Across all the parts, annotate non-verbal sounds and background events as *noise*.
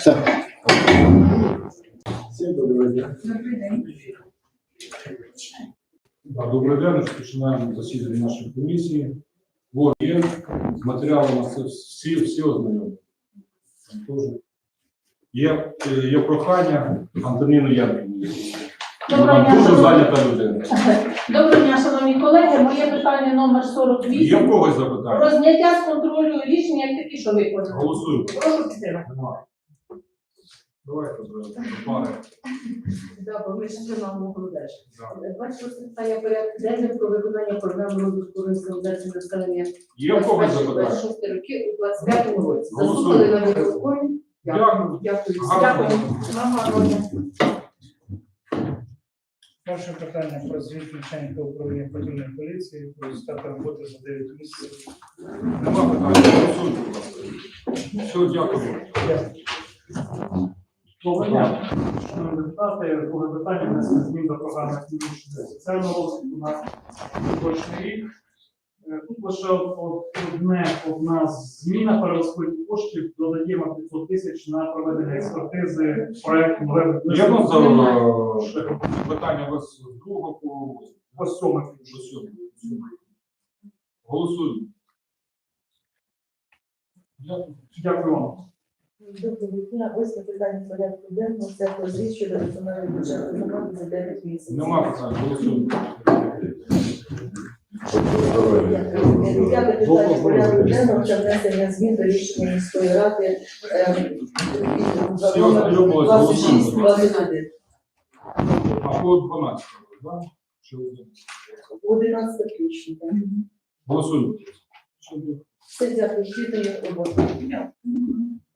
Все. Всім доброго дня. Так, Добрий день, розпочинаємо засідання нашої комісії. Вот є з матеріалами це всі, всі ознайомлені. Є, є прохання Антоніну Янківну. Доброго Вона дня, дуже шановні. зайнята людина. *laughs* Доброго дня, шановні колеги. Моє питання номер Є 48. в когось запитання? Про зняття з контролю рішення, як такі, що ви подали. Голосуємо. Прошу підтримати. Давайте зразу. Пане. Да, бо ми ще нам могли далі. Да. 26 питання порядку денного про виконання програми розвитку організації населення Є в когось запитання? 26 роки у 25 році. Голосуємо. Заслухали на мікрофоні. Дякую. Дякую. Гарного Дякую. Вам гарного дня. Перше питання про звіт начальника управління патрульної поліції про результати роботи за 9 місяців. Нема питань. Голосуйте, будь ласка. Все, дякую. Доброго шановні депутати. Друге питання внесення змін до програми «Економічного соціального розвитку на поточний рік. Е, Тут лише одне, одна зміна перерозподілу коштів, додаємо 500 тисяч на проведення експертизи проекту нове Я за питання у вас другого по сьомому. Голосуємо. Дякую. Дякую вам. Доброго дня. Восьме питання порядку денного. Це про звіт щодо виконання бюджету громади за 9 місяців. Нема питань, голосуємо. Дев'яте питання порядку денного. Це внесення змін до рішення міської ради ем, від Всі ознайомились, 26 голосуємо. 21. А по 12, да? Чи 11 включно. так. Голосуємо. Все дякую. Читаю роботу.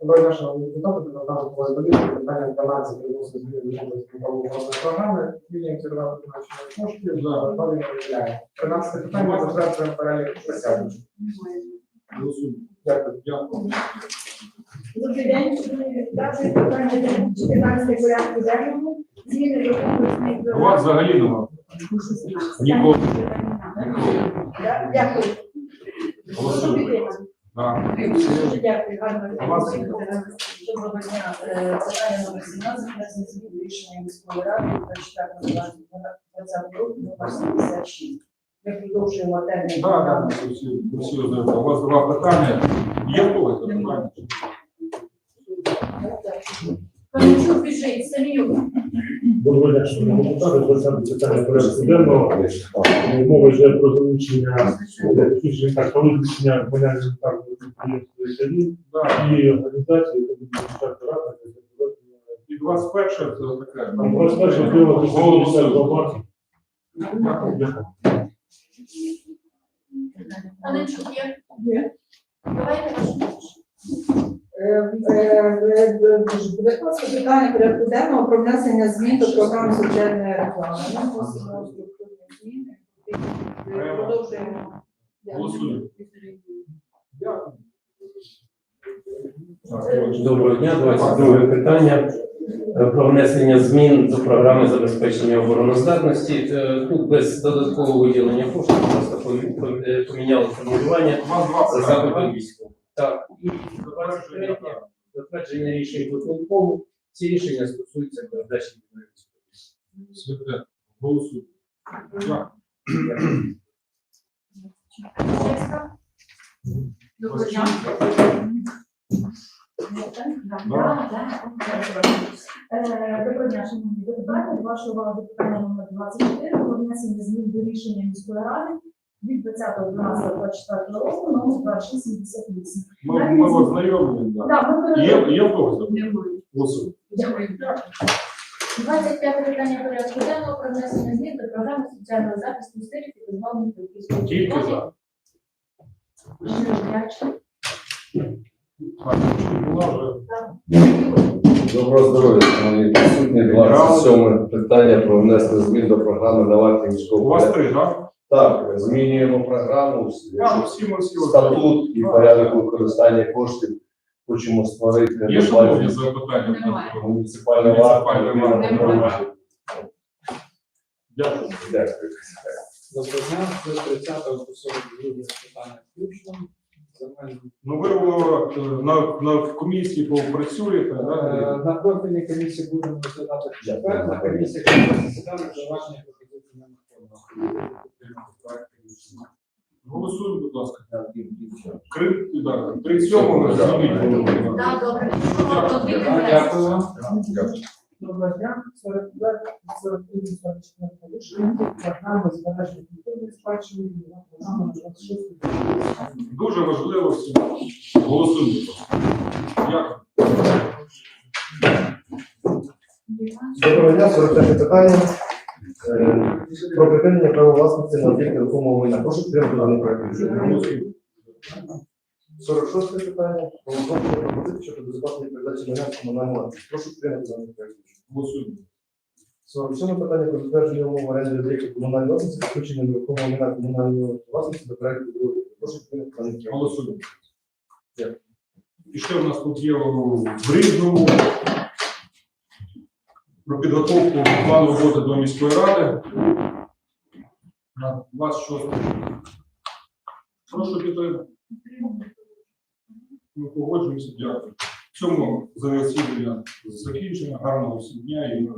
Доброго депутати, депутати Павло Болів, питання 12 відносно зміни до контрольної програми, вільні керувати за далі не виділяє. 13 питання затверджуємо перелік присяду. Дякую. Дякую. Добрий день, шановні депутати. Питання 14 порядку денного. Зміни до конкурсних У вас взагалі нема. Нікого. Дякую. Голосуємо. Да. Дуже дякую. Дня. Доброго дня. Е, Питання номер 17. Внесення змін до рішення міської ради 24 року номер 76. Ми продовжуємо термін. Так, так, всі, ми. У вас два питання. Є в когось запитання? Кончук біжить, Саміюк. Доброго дня, шановні депутати, 20 питання порядку денного. Е, Мова йде про залучення, е, так, про визначення комунальної тарифної підприємства «Італії» Да. і організації, яка буде звучати рада, І 21 це таке. там просто перше було 352 баки. Дякую. Анечук є? Давайте. Е, е, е, 19 питання порядку денного про внесення змін до програми соціальної реклами. Ми вносимо структурні зміни. Е, Продовжуємо. Голосуємо. Доброго дня, 22 питання Е, про внесення змін до програми забезпечення обороноздатності. Е, Тут без додаткового виділення коштів просто е, поміняли формулювання за запитом війську. Так, і затвердження рішень виконкому. Ці рішення стосуються передачі військової. Святе. Голосуємо. Доброго дня. Е, Доброго дня, шановні депутати. До вашої уваги питання номер 24 про внесення змін до рішення міської ради від 20.12.24 року номер 2678. Ми, ми ознайомлені. Да. Да, Є, є в когось? Голосуємо. Дякую. 25 питання порядку денного про внесення змін до програми соціального захисту сирів і позбавлених Тільки за. Вже? Доброго здоров'я, шановні присутні. 27 питання про внесення змін до програми «Давайте У міського вас порядку». три, так? Так, змінюємо програму, Я всі ми всі статут і порядок використання коштів. Хочемо створити Є шановні запитання? Немає. варто. Немає. Дякую. Дякую. Доброго дня, 30 по 42 питання включно. Ну ви о, е, на, на комісії попрацюєте, Е, да? На профільній комісії будемо розглядати четвер, на комісії, якщо засідання, зауваження пропозиції не надходило. Голосуємо, будь ласка. Крим, да, 37-го зніміть. Так, добре. Дякую. Доброго дня. Серед серед рішення програми збереження культурної спадщини програми 26 Дуже важливо всім. Голосуємо. Дякую. Доброго дня, 43 питання. Е, Про припинення права власності на об'єкти рухомого майна. Прошу підтримати даний проект рішення. Голосуємо. 46 питання. Голосування пропозиції щодо безоплатної передачі майна в комунальну власність. Прошу підтримати даний проект рішення. Голосуємо. 47 питання про затвердження умов оренди об'єктів комунальної власності, включення рухомого майна комунальної власності до проекту другого. Прошу підтримати. Голосуємо. Дякую. І ще в нас тут є в Рівному про підготовку плану роботи до міської ради. На 26. Прошу підтримати. Ми погоджуємося, дякую. Цьому засідання закінчено. Гарного всім дня і